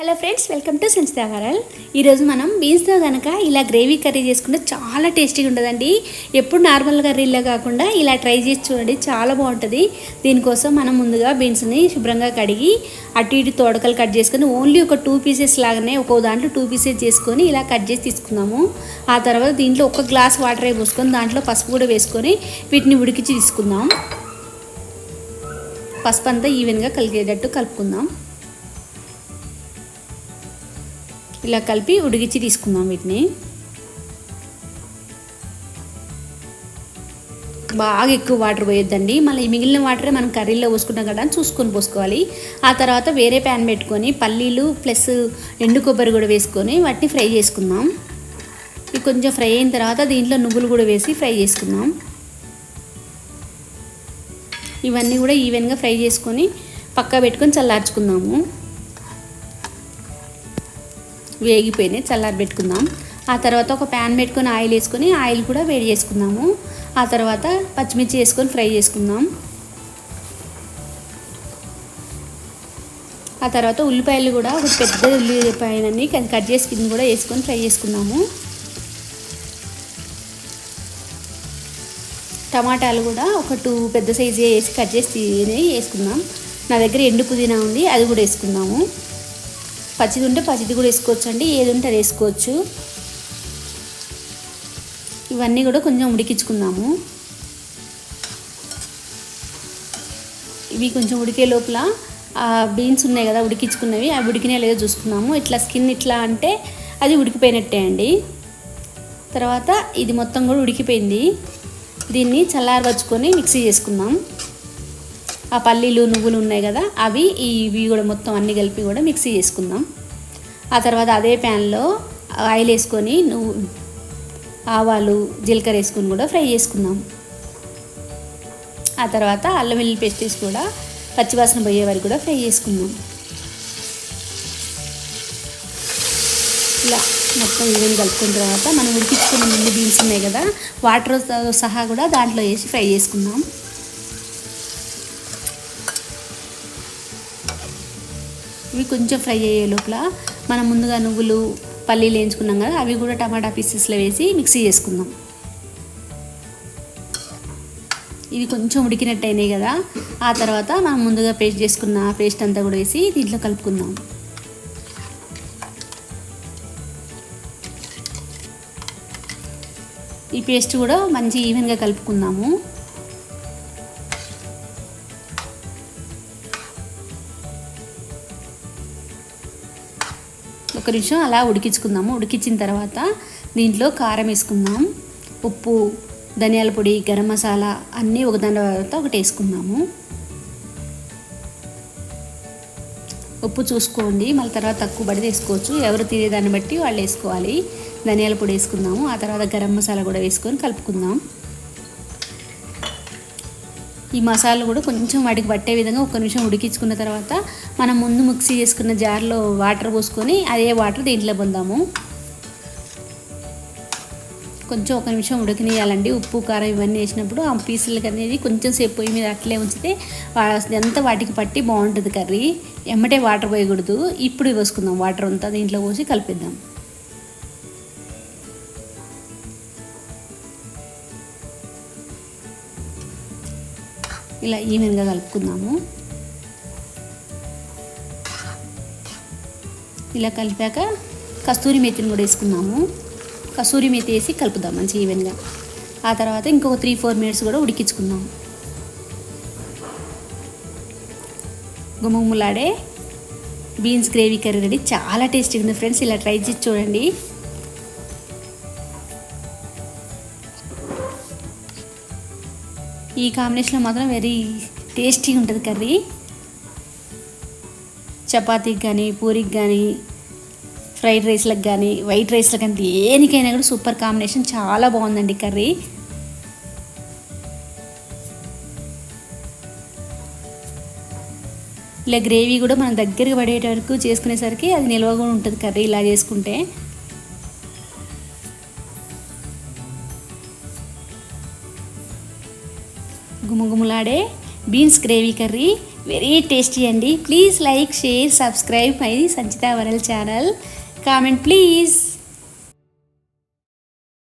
Hello friends welcome to సంచిత వరల్ ఈరోజు మనం బీన్స్తో కనుక ఇలా గ్రేవీ కర్రీ చేసుకుంటే చాలా టేస్టీగా ఉంటుందండి ఎప్పుడు నార్మల్ కర్రీలా కాకుండా ఇలా ట్రై చేసి చూడండి చాలా బాగుంటుంది. దీనికోసం మనం ముందుగా బీన్స్ని శుభ్రంగా కడిగి అటు ఇటు తోడకలు కట్ చేసుకొని ఓన్లీ ఒక టూ పీసెస్ లాగానే ఒక్కో దాంట్లో టూ పీసెస్ చేసుకొని ఇలా కట్ చేసి తీసుకుందాము. ఆ తర్వాత దీంట్లో ఒక గ్లాస్ వాటర్ పోసుకొని దాంట్లో పసుపు కూడా వేసుకొని వీటిని ఉడికించి తీసుకుందాం. పసుపు అంతా ఈవెన్గా కలిగేటట్టు కలుపుకుందాం. ఇలా కలిపి ఉడికించి తీసుకుందాం వీటిని. బాగా ఎక్కువ వాటర్ పోయొద్దండి. మళ్ళీ మిగిలిన వాటరే మనం కర్రీలో పోసుకున్నాం కదా అని చూసుకొని పోసుకోవాలి. ఆ తర్వాత వేరే ప్యాన్ పెట్టుకొని పల్లీలు ప్లస్ ఎండు కొబ్బరి కూడా వేసుకొని వాటిని ఫ్రై చేసుకుందాం. ఇవి కొంచెం ఫ్రై అయిన తర్వాత దీంట్లో నువ్వులు కూడా వేసి ఫ్రై చేసుకుందాం. ఇవన్నీ కూడా ఈవెన్గా ఫ్రై చేసుకొని పక్కా పెట్టుకొని చల్లార్చుకుందాము. వేగిపోయినాయి చల్లారి పెట్టుకుందాం. ఆ తర్వాత ఒక ప్యాన్ పెట్టుకొని ఆయిల్ వేసుకొని ఆయిల్ కూడా వేడి చేసుకుందాము. ఆ తర్వాత పచ్చిమిర్చి వేసుకొని ఫ్రై చేసుకుందాం. ఆ తర్వాత ఉల్లిపాయలు కూడా ఒక పెద్ద ఉల్లిపాయలని కట్ చేసి కింద కూడా వేసుకొని ఫ్రై చేసుకుందాము. టమాటాలు కూడా ఒక టూ పెద్ద సైజు వేసి కట్ చేసి వేసుకుందాం. నా దగ్గర ఎండు పుదీనా ఉంది అది కూడా వేసుకుందాము. పచ్చిది ఉంటే పచ్చిది కూడా వేసుకోవచ్చు అండి ఏది ఉంటే అది వేసుకోవచ్చు. ఇవన్నీ కూడా కొంచెం ఉడికించుకుందాము. ఇవి కొంచెం ఉడికే లోపల బీన్స్ ఉన్నాయి కదా ఉడికించుకున్నవి అవి ఉడికినా లేదో చూసుకున్నాము ఇట్లా స్కిన్ ఇట్లా అంటే అది ఉడికిపోయినట్టే అండి. తర్వాత ఇది మొత్తం కూడా ఉడికిపోయింది. దీన్ని చల్లారవచ్చుకొని మిక్సీ చేసుకుందాం. ఆ పల్లీలు నువ్వులు ఉన్నాయి కదా అవి ఇవి కూడా మొత్తం అన్ని కలిపి కూడా మిక్సీ చేసుకుందాం. ఆ తర్వాత అదే ప్యాన్లో ఆయిల్ వేసుకొని నువ్వు ఆవాలు జీలకర్ర వేసుకొని కూడా ఫ్రై చేసుకుందాం. ఆ తర్వాత అల్లం వెల్లుల్లి పేస్ట్ వేసి కూడా పచ్చివాసన పోయే వరకు కూడా ఫ్రై చేసుకుందాం. ఇలా మొత్తం ఇవన్నీ కలుపుకున్న తర్వాత మనం ఉడికించుకున్న ముందు బీన్స్ ఉన్నాయి కదా వాటర్ సహా కూడా దాంట్లో వేసి ఫ్రై చేసుకుందాం. ఇవి కొంచెం ఫ్రై అయ్యే లోపల మనం ముందుగా నువ్వులు పల్లీలు వేయించుకున్నాం కదా అవి కూడా టమాటా పీసెస్లో వేసి మిక్సీ చేసుకుందాం. ఇది కొంచెం ఉడికినట్టు అయినాయి కదా ఆ తర్వాత మనం ముందుగా పేస్ట్ చేసుకున్న పేస్ట్ అంతా కూడా వేసి దీంట్లో కలుపుకుందాం. ఈ పేస్ట్ కూడా మంచి ఈవెన్గా కలుపుకుందాము. ఒక నిమిషం అలా ఉడికించుకుందాము. ఉడికించిన తర్వాత దీంట్లో కారం వేసుకుందాం. ఉప్పు ధనియాల పొడి గరం మసాలా అన్నీ ఒకదాని తర్వాత ఒకటి వేసుకుందాము. ఉప్పు చూసుకోండి. మళ్ళీ తర్వాత తక్కువ పడితే వేసుకోవచ్చు. ఎవరు తినేదాన్ని బట్టి వాళ్ళు వేసుకోవాలి. ధనియాల పొడి వేసుకుందాము. ఆ తర్వాత గరం మసాలా కూడా వేసుకొని కలుపుకుందాం. ఈ మసాలా కూడా కొంచెం వాటికి పట్టే విధంగా ఒక నిమిషం ఉడికించుకున్న తర్వాత మనం ముందు మిక్సీ చేసుకున్న జార్లో వాటర్ పోసుకొని అదే వాటర్ దీంట్లో పొందాము. కొంచెం ఒక నిమిషం ఉడకనియాలండి. ఉప్పు కారం ఇవన్నీ వేసినప్పుడు ఆ పీసులకి అనేది కొంచెం సేపు పొయ్యి మీద అట్లే ఉంచితే అంతా వాటికి పట్టి బాగుంటుంది కర్రీ. ఎమ్మటే వాటర్ పోయకూడదు. ఇప్పుడు పోసుకుందాం. వాటర్ అంతా దీంట్లో పోసి కలిపిద్దాం. ఇలా ఈవెన్గా కలుపుకుందాము. ఇలా కలిపాక కస్తూరి మెతిని కూడా వేసుకున్నాము కస్తూరి మెతి వేసి కలుపుదాం మంచి ఈవెన్గా ఆ తర్వాత ఇంకొక త్రీ ఫోర్ మినిట్స్ కూడా ఉడికించుకుందాం. గుమ్మగుమ్మలాడే బీన్స్ గ్రేవీ కర్రీ రెడీ. చాలా టేస్టీగా ఉంది ఫ్రెండ్స్. ఇలా ట్రై చేసి చూడండి. ఈ కాంబినేషన్లో మాత్రం వెరీ టేస్టీగా ఉంటుంది కర్రీ. చపాతీకి కానీ పూరికి కానీ ఫ్రైడ్ రైస్లకు కానీ వైట్ రైస్లకు కానీ దేనికైనా కూడా సూపర్ కాంబినేషన్ చాలా బాగుందండి కర్రీ. ఇలా గ్రేవీ కూడా మనం దగ్గరగా పడేట వరకు చేసుకునేసరికి అది నిల్వ కూడా ఉంటుంది కర్రీ ఇలా చేసుకుంటే. గుమగుమలాడే beans gravy curry. Very tasty అండి. Please like share subscribe my Sanchita world channel. Comment please.